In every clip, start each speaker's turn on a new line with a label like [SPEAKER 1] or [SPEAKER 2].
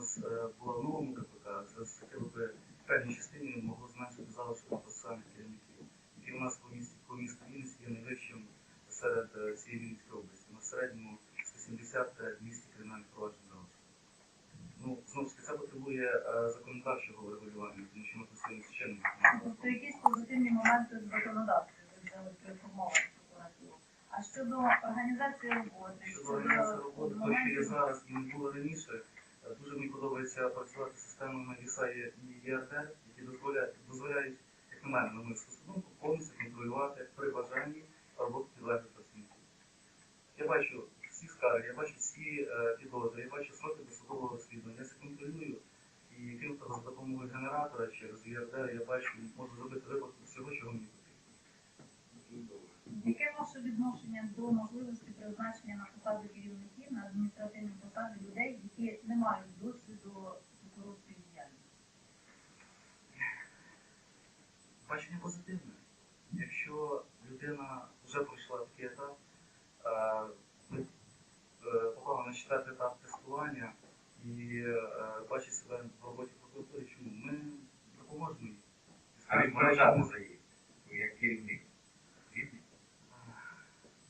[SPEAKER 1] нас е, була в новому КПК, це таке би в певній частині могло зменшити залишок процесуальних керівників, який у нас по місті по місту Вінниці є найвищим серед е, всієї Вінницької області. На середньому 170 200 кримінальних проваджень залишок. Ну, знову ж таки, це потребує е, законодавчого врегулювання, тому що ми з чинним законодавством.
[SPEAKER 2] Тобто якісь позитивні моменти в законодавстві ви при формуванні. А щодо організації роботи,
[SPEAKER 1] Щодо організації роботи, то, що є зараз і не було раніше, е, дуже мені подобається працювати з системами ІСА і ЄРД, які дозволяють, дозволяють, як на мене, на мою думку, повністю контролювати при бажанні роботу підлеглих працівників. Я бачу всі скарги, я бачу всі е, підозри, я бачу сроки досудового розслідування, я це контролюю. І крім того, за допомогою генератора через ЄРД я бачу, можу зробити випадку всього, чого мені потрібно.
[SPEAKER 2] Яке ваше відношення до можливості призначення на посади керівників
[SPEAKER 3] відповідати за її, як керівник.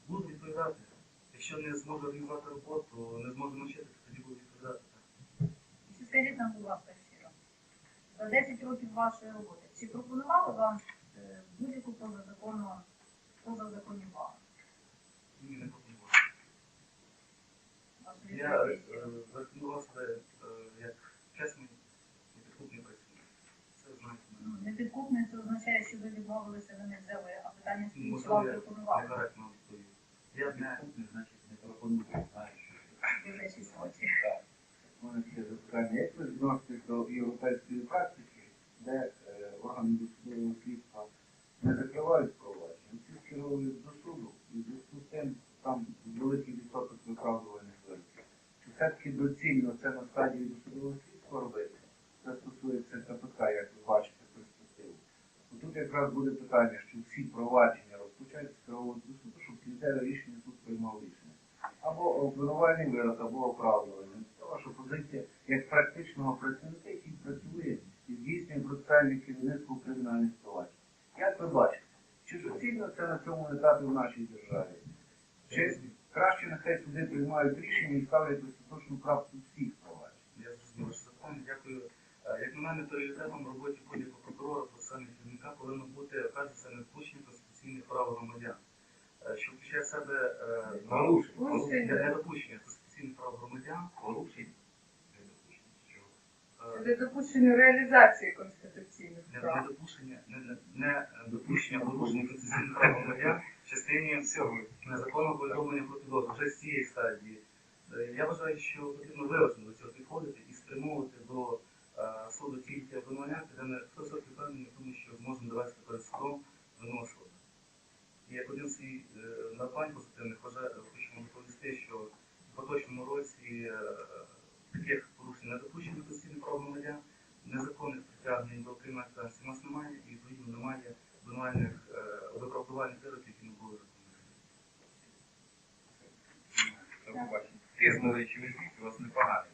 [SPEAKER 1] Буду відповідати. Якщо не зможу організувати роботу, не зможу навчити, то тоді буду відповідати.
[SPEAKER 2] Чи скажіть нам, будь ласка, щиро, за 10 років вашої роботи, чи пропонували вам е, будь-яку позазаконну позазаконні влади?
[SPEAKER 1] Ні, не.
[SPEAKER 2] Ваша
[SPEAKER 1] Я е,
[SPEAKER 2] щиро.
[SPEAKER 1] зарекомендував себе е, як чесний і підкупний працівник. Це знаєте
[SPEAKER 2] Ну,
[SPEAKER 1] мене.
[SPEAKER 2] Непідкупний це означає, що ви відмовилися, ви не взяли, а питання стоїть, чи вам пропонували.
[SPEAKER 1] некоректно відповів. Я не
[SPEAKER 3] Відсутний, значить, не пропонує.
[SPEAKER 2] Дивлячись в очі.
[SPEAKER 4] У мене таке запитання. Як ви відноситесь до європейської практики, де е, органи досудового слідства не закривають провадження, ці скеровують до суду і в зв'язку з тим там великий відсоток виправдувальних вироків. Чи все-таки доцільно це на стадії досудового слідства робити? Це стосується КПК, як ви бачите. Тут якраз буде питання, що всі провадження розпочать скеровувати до суду, щоб кінцеве рішення суд приймав рішення або обвинувальний вирок, або оправдувальний. Це ваша позиція як практичного працівника, який працює і здійснює процесуальне керівництво кримінальних проваджень. Як ви бачите, чи доцільно це на цьому етапі в нашій державі? Чи краще нехай суди приймають рішення і ставлять остаточну крапку всіх проваджень?
[SPEAKER 1] Я зрозумів запитання. Дякую. Е, Як на мене, пріоритетом в роботі будь-якого прокурора процесуального керівника повинно бути перш за все недопущення конституційних прав громадян, е, що включає в себе е,
[SPEAKER 3] Порушення.
[SPEAKER 1] порушення, недопущення конституційних прав громадян,
[SPEAKER 3] Порушень. Недопущення. Що?
[SPEAKER 1] е,
[SPEAKER 5] Недопущення реалізації конституційних
[SPEAKER 1] не-
[SPEAKER 5] прав.
[SPEAKER 1] недопущення, не, не, не допущення порушення конституційних прав громадян в частині всього незаконного повідомлення про підозру вже з цієї стадії. Е, Я вважаю, що потрібно виважено до цього підходити і спрямовувати до е, суду тільки обвинувальняти, де ми 100% впевнені тому, що зможемо довести перед судом позитивних хочемо доповісти, що в поточному році е, таких порушень не допущено конституційних прав громадян, незаконних притягнень до відповідальності у нас немає, і відповідно немає обвинувальних е, виправдувальних вироків, які не були.
[SPEAKER 3] До побачення. Тиснули чи ви у вас непогано.